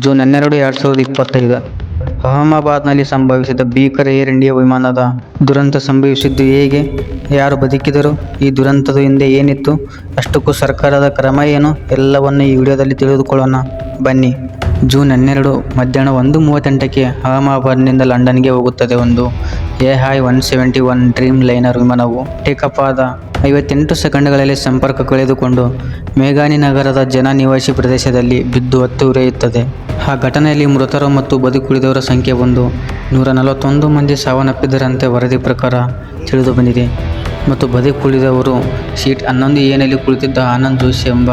June ಹನ್ನೆರಡು ಎರಡು ಸಾವಿರದ ಇಪ್ಪತ್ತೈದು. ಅಹಮದಾಬಾದ್ನಲ್ಲಿ ಸಂಭವಿಸಿದ ಭೀಕರ ಏರ್ ಇಂಡಿಯಾ ವಿಮಾನದ ದುರಂತ ಸಂಭವಿಸಿದ್ದು ಹೇಗೆ? ಯಾರು ಬದುಕಿದರು? ಈ ದುರಂತದ ಹಿಂದೆ ಏನಿತ್ತು? ಅಷ್ಟಕ್ಕೂ ಸರ್ಕಾರದ ಕ್ರಮ ಏನು? ಎಲ್ಲವನ್ನು ಈ ವಿಡಿಯೋದಲ್ಲಿ ತಿಳಿದುಕೊಳ್ಳೋಣ. ಬನ್ನಿ. ಜೂನ್ ಹನ್ನೆರಡು ಮಧ್ಯಾಹ್ನ ಒಂದು ಮೂವತ್ತೆಂಟಕ್ಕೆ ಅಹಮದಾಬಾದ್ನಿಂದ ಲಂಡನ್ಗೆ ಹೋಗುತ್ತದೆ ಒಂದು A I one seventy one Dreamliner ವಿಮಾನವು. ಟೇಕಪ್ ಆದ ಐವತ್ತೆಂಟು ಸೆಕೆಂಡ್ಗಳಲ್ಲಿ ಸಂಪರ್ಕ ಕಳೆದುಕೊಂಡು ಮೇಘಾನಿ ನಗರದ ಜನ ನಿವಾಸಿ ಪ್ರದೇಶದಲ್ಲಿ ಬಿದ್ದು ಹತ್ತುರೆಯುತ್ತದೆ ಆ ಘಟನೆಯಲ್ಲಿ ಮೃತರು ಮತ್ತು ಬದುಕುಳಿದವರ ಸಂಖ್ಯೆ ಒಂದು. ನೂರ ನಲವತ್ತೊಂದು ಮಂದಿ ಸಾವನ್ನಪ್ಪಿದ್ದರಂತೆ ವರದಿ ಪ್ರಕಾರ ತಿಳಿದು ಬಂದಿದೆ. ಮತ್ತು ಬದುಕುಳಿದವರು ಸೀಟ್ ಹನ್ನೊಂದು ಏನಲ್ಲಿ ಕುಳಿತಿದ್ದ ಆನಂದ್ ಜೋಶಿ ಎಂಬ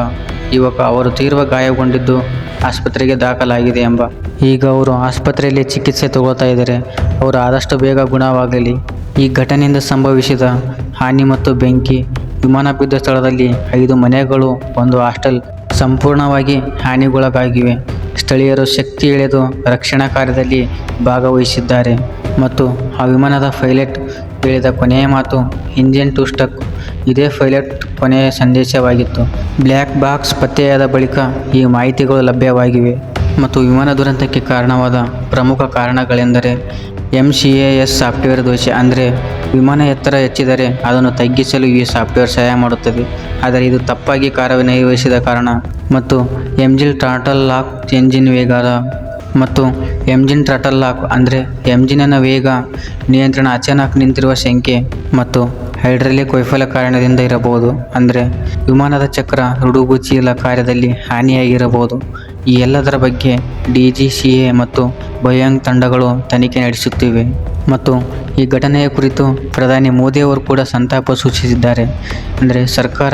ಯುವಕ ಅವರು ತೀವ್ರ ಗಾಯಗೊಂಡಿದ್ದು ಆಸ್ಪತ್ರೆಗೆ ದಾಖಲಾಗಿದೆ ಎಂಬ. ಈಗ ಅವರು ಆಸ್ಪತ್ರೆಯಲ್ಲಿ ಚಿಕಿತ್ಸೆ ತಗೊಳ್ತಾ ಇದ್ದಾರೆ. ಅವರು ಆದಷ್ಟು ಬೇಗ ಗುಣವಾಗಲಿ. ಈ ಘಟನೆಯಿಂದ ಸಂಭವಿಸಿದ ಹಾನಿ ಮತ್ತು ಬೆಂಕಿ, ವಿಮಾನ ಬಿದ್ದ ಸ್ಥಳದಲ್ಲಿ ಐದು ಮನೆಗಳು, ಒಂದು ಹಾಸ್ಟೆಲ್ ಸಂಪೂರ್ಣವಾಗಿ ಹಾನಿಗೊಳಗಾಗಿವೆ. ಸ್ಥಳೀಯರು ಶಕ್ತಿ ಎಳೆದು ರಕ್ಷಣಾ ಕಾರ್ಯದಲ್ಲಿ ಭಾಗವಹಿಸಿದ್ದಾರೆ. ಮತ್ತು ಆ ವಿಮಾನದ ಪೈಲಟ್ ಹೇಳಿದ ಕೊನೆಯ ಮಾತು, ಇಂಜಿನ್ ಟು ಸ್ಟಕ್. ಇದೇ ಪೈಲಟ್ ಕೊನೆಯ ಸಂದೇಶವಾಗಿತ್ತು. ಬ್ಲ್ಯಾಕ್ ಬಾಕ್ಸ್ ಪತ್ತೆಯಾದ ಬಳಿಕ ಈ ಮಾಹಿತಿಗಳು ಲಭ್ಯವಾಗಿವೆ ಮತ್ತು ವಿಮಾನ ದುರಂತಕ್ಕೆ ಕಾರಣವಾದ ಪ್ರಮುಖ ಕಾರಣಗಳೆಂದರೆ M C A S software ದೋಷ, ಅಂದರೆ ವಿಮಾನ ಎತ್ತರ ಹೆಚ್ಚಿದರೆ ಅದನ್ನು ತಗ್ಗಿಸಲು ಈ ಸಾಫ್ಟ್ವೇರ್ ಸಹಾಯ ಮಾಡುತ್ತದೆ. ಆದರೆ ಇದು ತಪ್ಪಾಗಿ ಕಾರ್ಯನಿರ್ವಹಿಸಿದ ಕಾರಣ ಮತ್ತು ಎಂಜಿನ್ ಟ್ರಾಟಲ್ ಲಾಕ್ ಎಂಜಿನ್ ವೇಗದ ಮತ್ತು ಎಂಜಿನ್ ಟ್ರಾಟಲ್ ಲಾಕ್, ಅಂದರೆ ಎಂಜಿನಿನ ವೇಗ ನಿಯಂತ್ರಣ ಅಚಾನಕ್ ನಿಂತಿರುವ ಸಂಖ್ಯೆ ಮತ್ತು ಹೈಡ್ರಾಲಿಕ್ ವೈಫಲ್ಯ ಕಾರಣದಿಂದ ಇರಬಹುದು. ಅಂದರೆ ವಿಮಾನದ ಚಕ್ರ ರುಡುಗು ಕಾರ್ಯದಲ್ಲಿ ಹಾನಿಯಾಗಿರಬಹುದು. ಈ ಎಲ್ಲದರ ಬಗ್ಗೆ ಡಿ ಜಿ ಸಿ ಎ ಮತ್ತು ಬಯಾಂಗ್ ತಂಡಗಳು ತನಿಖೆ ನಡೆಸುತ್ತಿವೆ. ಮತ್ತು ಈ ಘಟನೆಯ ಕುರಿತು ಪ್ರಧಾನಿ ಮೋದಿಯವರು ಕೂಡ ಸಂತಾಪ ಸೂಚಿಸಿದ್ದಾರೆ. ಅಂದರೆ ಸರ್ಕಾರ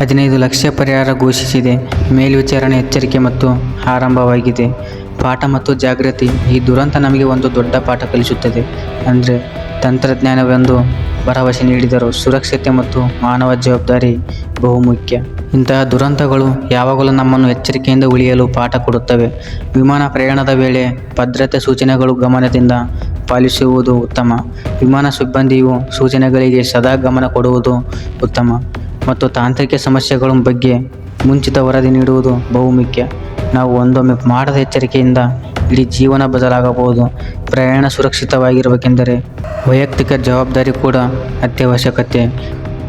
ಹದಿನೈದು ಲಕ್ಷ ಪರಿಹಾರ ಘೋಷಿಸಿದೆ. ಮೇಲ್ವಿಚಾರಣೆ ಎಚ್ಚರಿಕೆ ಮತ್ತು ಆರಂಭವಾಗಿದೆ. ಪಾಠ ಮತ್ತು ಜಾಗೃತಿ ಈ ದುರಂತ ನಮಗೆ ಒಂದು ದೊಡ್ಡ ಪಾಠ ಕಲಿಸುತ್ತದೆ. ಅಂದರೆ ತಂತ್ರಜ್ಞಾನವೆಂದು ಭರವಸೆ ನೀಡಿದರು. ಸುರಕ್ಷತೆ ಮತ್ತು ಮಾನವ ಜವಾಬ್ದಾರಿ ಬಹುಮುಖ್ಯ ಇಂತಹ ದುರಂತಗಳು ಯಾವಾಗಲೂ ನಮ್ಮನ್ನು ಎಚ್ಚರಿಕೆಯಿಂದ ಉಳಿಯಲು ಪಾಠ ಕೊಡುತ್ತವೆ. ವಿಮಾನ ಪ್ರಯಾಣದ ವೇಳೆ ಭದ್ರತೆ ಸೂಚನೆಗಳು ಗಮನದಿಂದ ಪಾಲಿಸುವುದು ಉತ್ತಮ. ವಿಮಾನ ಸಿಬ್ಬಂದಿಯು ಸೂಚನೆಗಳಿಗೆ ಸದಾ ಗಮನ ಕೊಡುವುದು ಉತ್ತಮ. ಮತ್ತು ತಾಂತ್ರಿಕ ಸಮಸ್ಯೆಗಳ ಬಗ್ಗೆ ಮುಂಚಿತ ವರದಿ ನೀಡುವುದು ಬಹುಮುಖ್ಯ ನಾವು ಒಂದೊಮ್ಮೆ ಮಾಡದ ಎಚ್ಚರಿಕೆಯಿಂದ ಇಡೀ ಜೀವನ ಬದಲಾಗಬಹುದು. ಪ್ರಯಾಣ ಸುರಕ್ಷಿತವಾಗಿರಬೇಕೆಂದರೆ ವೈಯಕ್ತಿಕ ಜವಾಬ್ದಾರಿ ಕೂಡ ಅತ್ಯವಶ್ಯಕತೆ.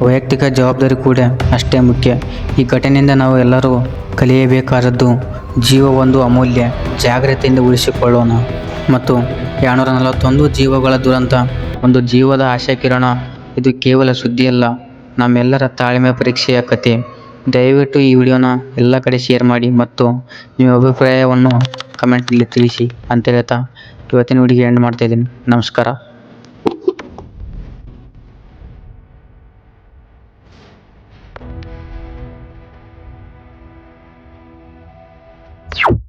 ವೈಯಕ್ತಿಕ ಜವಾಬ್ದಾರಿ ಕೂಡ ಅಷ್ಟೇ ಮುಖ್ಯ. ಈ ಘಟನೆಯಿಂದ ನಾವು ಎಲ್ಲರೂ ಕಲಿಯಬೇಕಾದದ್ದು ಜೀವ ಒಂದು ಅಮೂಲ್ಯ ಜಾಗ್ರತೆಯಿಂದ ಉಳಿಸಿಕೊಳ್ಳೋಣ. ಮತ್ತು ಎರಡುನೂರ ನಲವತ್ತೊಂದು ಜೀವಗಳ ದುರಂತ ಒಂದು ಜೀವದ ಆಶಯ ಕಿರಣ ಇದು ಕೇವಲ ಸುದ್ದಿಯಲ್ಲ, ನಮ್ಮೆಲ್ಲರ ತಾಳ್ಮೆ ಪರೀಕ್ಷೆಯ ಕತೆ ದಯವಿಟ್ಟು ಈ ವಿಡಿಯೋನ ಎಲ್ಲ ಕಡೆ ಶೇರ್ ಮಾಡಿ ಮತ್ತು ನಿಮ್ಮ ಅಭಿಪ್ರಾಯವನ್ನು ಕಮೆಂಟ್ನಲ್ಲಿ ತಿಳಿಸಿ ಅಂತ ಹೇಳ್ತಾ ಇವತ್ತಿನ ವಿಡಿಯೋ ಎಂಡ್ ಮಾಡ್ತಾಯಿದ್ದೀನಿ ನಮಸ್ಕಾರ.